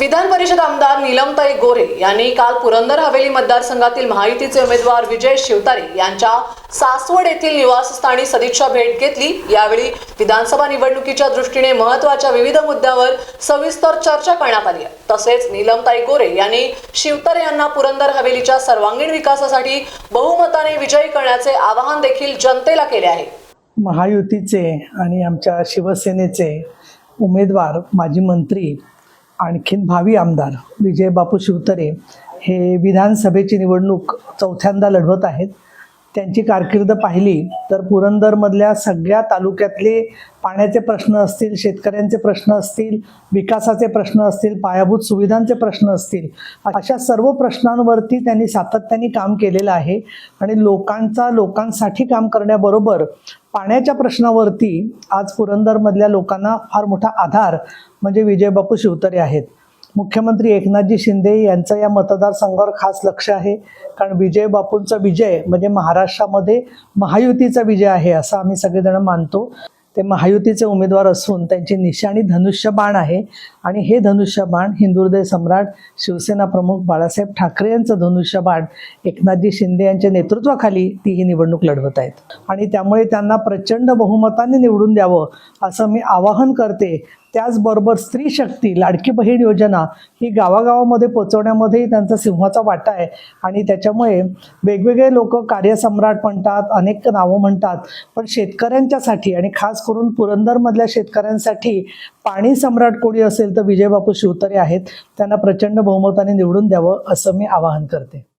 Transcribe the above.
विधान परिषद आमदार नीलमताई गोरे यांनी काल पुरंदर हवेली मतदारसंघातील महायुतीचे उमेदवार विजय शिवतारे यांच्या सासवड येथील निवासस्थानी सदिच्छा भेट घेतली. यावेळी विधानसभा निवडणुकीच्या दृष्टीने महत्त्वाच्या विविध मुद्द्यावर सविस्तर चर्चा करण्यात आली तसेच नीलमताई गोरे यांनी शिवतारे यांना पुरंदर हवेलीच्या सर्वांगीण विकासासाठी बहुमताने विजयी करण्याचे आवाहन देखील जनतेला केले आहे. महायुतीचे आणि आमच्या शिवसेनेचे उमेदवार माजी मंत्री आणखीन भावी आमदार विजय बापू शिवतरे हे विधानसभेची निवडणूक चौथ्यांदा लढवत आहेत. त्यांची कारकीर्द पाहिली तर पुरंदरमधल्या सगळ्या तालुक्यातले पाण्याचे प्रश्न असतील शेतकऱ्यांचे प्रश्न असतील विकासाचे प्रश्न असतील पायाभूत सुविधांचे प्रश्न असतील अशा सर्व प्रश्नांवरती त्यांनी सातत्याने काम केलेलं आहे. आणि लोकांचा लोकांसाठी काम करण्याबरोबर पाण्याच्या प्रश्नावरती आज पुरंदरमधल्या लोकांना फार मोठा आधार म्हणजे विजयबापू शिवतरे आहेत. मुख्यमंत्री एकनाथजी शिंदे यांचं या मतदारसंघावर खास लक्ष आहे. कारण विजय बापूंचा विजय म्हणजे महाराष्ट्रामध्ये महायुतीचा विजय आहे असं आम्ही सगळेजण मानतो. ते महायुतीचे उमेदवार असून त्यांची निशाणी धनुष्यबाण आहे. आणि हे धनुष्यबाण हिंदुहृदय सम्राट शिवसेना प्रमुख बाळासाहेब ठाकरे यांचं धनुष्यबाण एकनाथजी शिंदे यांच्या नेतृत्वाखाली ती ही निवडणूक लढवत आहेत. आणि त्यामुळे त्यांना प्रचंड बहुमताने निवडून द्यावं असं मी आवाहन करते. त्याचबरोबर स्त्री शक्ती लाडकी बहीण योजना ही गावागावामध्ये पोचवण्यामध्येही त्यांचा सिंहाचा वाटा आहे. आणि त्याच्यामुळे वेगवेगळे लोक कार्यसम्राट म्हणतात अनेक नावं म्हणतात. पण शेतकऱ्यांच्यासाठी आणि खास करून पुरंदरमधल्या शेतकऱ्यांसाठी पाणी सम्राट कोणी असेल तर विजयबापू शिवतरे आहेत. त्यांना प्रचंड बहुमताने निवडून द्यावं असं मी आवाहन करते.